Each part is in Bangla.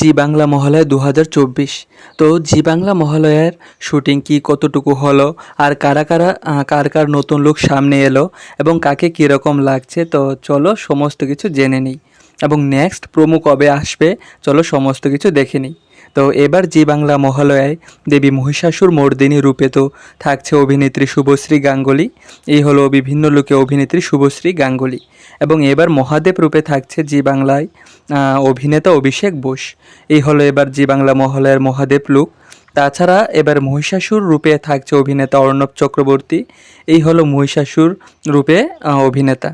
জি বাংলা মহালয়া দু হাজার চব্বিশ। তো জি বাংলা মহালয়ার শুটিং কি কতটুকু হলো? আর কারা কারা কার কার নতুন লোক সামনে এলো? এবং কাকে কীরকম লাগছে? তো চলো সমস্ত কিছু জেনে নিই। এবং নেক্সট প্রোমো কবে আসবে? চলো সমস্ত কিছু দেখে নিই। তো এবার জি বাংলা মহালয়ায় দেবী মহিষাসুর মর্দিনী রূপে তো থাকছে অভিনেত্রী শুভশ্রী গাঙ্গুলি। এই হলো বিভিন্ন লোকে অভিনেত্রী শুভশ্রী গাঙ্গুলি। এবং এবার মহাদেব রূপে থাকছে জি বাংলায় অভিনেতা অভিষেক বোস। এই হলো এবার জি বাংলা মহালয়ার মহাদেব লুক। তাছাড়া এবার মহিষাসুর রূপে থাকছে অভিনেতা অর্ণব চক্রবর্তী। এই হলো মহিষাসুর রূপে অভিনেতা।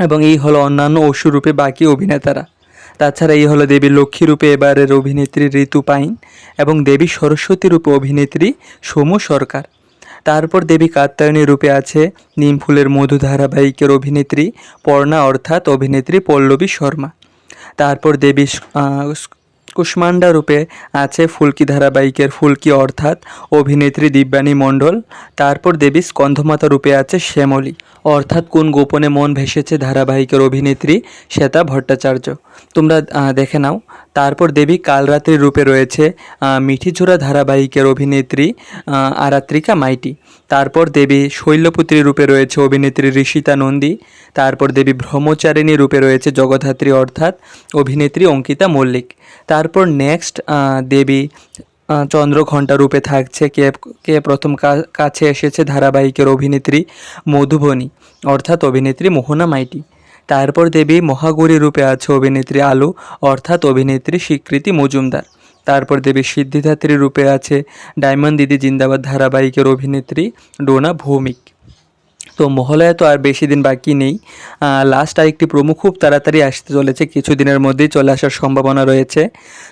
এবং এই হলো অন্যান্য অসুর রূপে বাকি অভিনেতারা। তাছাড়া এই হলো দেবী লক্ষ্মী রূপে এবারের অভিনেত্রী ঋতু পাইন এবং দেবী সরস্বতী রূপে অভিনেত্রী সোমু সরকার। তারপর দেবী কাত্যায়নী রূপে আছে নিমফুলের মধু ধারাবাহিকের অভিনেত্রী পর্ণা, অর্থাৎ অভিনেত্রী পল্লবী শর্মা। তারপর দেবী কুষ্মান্ডা রূপে আছে ফুলকি ধারাবাহিকের ফুলকি অর্থাৎ অভিনেত্রী দিব্যানী মণ্ডল। তারপর দেবী স্কন্ধমাতা রূপে আছে শ্যামলী। অর্থাৎ কোন গোপনে মন ভেসেছে ধারাবাহিকের অভিনেত্রী শ্বেতা ভট্টাচার্য। তোমরা দেখে নাও। তারপর দেবী কালরাত্রি রূপে রয়েছে মিঠিঝোড়া ধারাবাহিকের অভিনেত্রী আরাত্রিকা মাইটি তারপর দেবী শৈলপুত্রী রূপে রয়েছে অভিনেত্রী ঋষিতা নন্দী। তারপর দেবী ব্রহ্মচারিণী রূপে রয়েছে জগদ্ধাত্রী অর্থাৎ অভিনেত্রী অঙ্কিতা মল্লিক। তারপর নেক্সট দেবী চন্দ্রঘণ্টা রূপে থাকছে কে কে প্রথম কাছে এসেছে ধারাবাহিকের অভিনেত্রী মধুবনী, অর্থাৎ অভিনেত্রী মোহনা মাইটি তারপর দেবী মহাগৌরী রূপে আছে অভিনেত্রী আলু, অর্থাৎ অভিনেত্রী স্বীকৃতি মজুমদার। তারপর দেবী সিদ্ধিদাত্রী রূপে আছে ডায়মন্ড দিদি জিন্দাবাদ ধারাবাহিকের অভিনেত্রী ডোনা ভৌমিক। তো মহালয়া তো আর বেশি দিন বাকি নেই। লাস্ট আরেকটি প্রমো খুব তাড়াতাড়ি আসতে চলেছে, কিছুদিনের মধ্যেই চলে আসার সম্ভাবনা রয়েছে।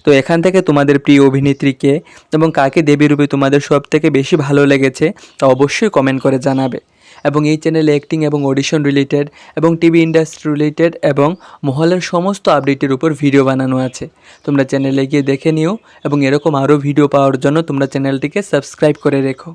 তো এখান থেকে তোমাদের প্রিয় অভিনেত্রীকে এবং কাকে দেবী রূপে তোমাদের সব থেকে বেশি ভালো লেগেছে তা অবশ্যই কমেন্ট করে জানাবে। এবং এই চ্যানেলে অ্যাক্টিং এবং অডিশন রিলেটেড এবং টিভি ইন্ডাস্ট্রি রিলেটেড এবং মহলের সমস্ত আপডেটের উপর ভিডিও বানানো আছে। তোমরা চ্যানেলে গিয়ে দেখে নিও এবং এরকম আরও ভিডিও পাওয়ার জন্য তোমরা চ্যানেলটিকে সাবস্ক্রাইব করে রেখো।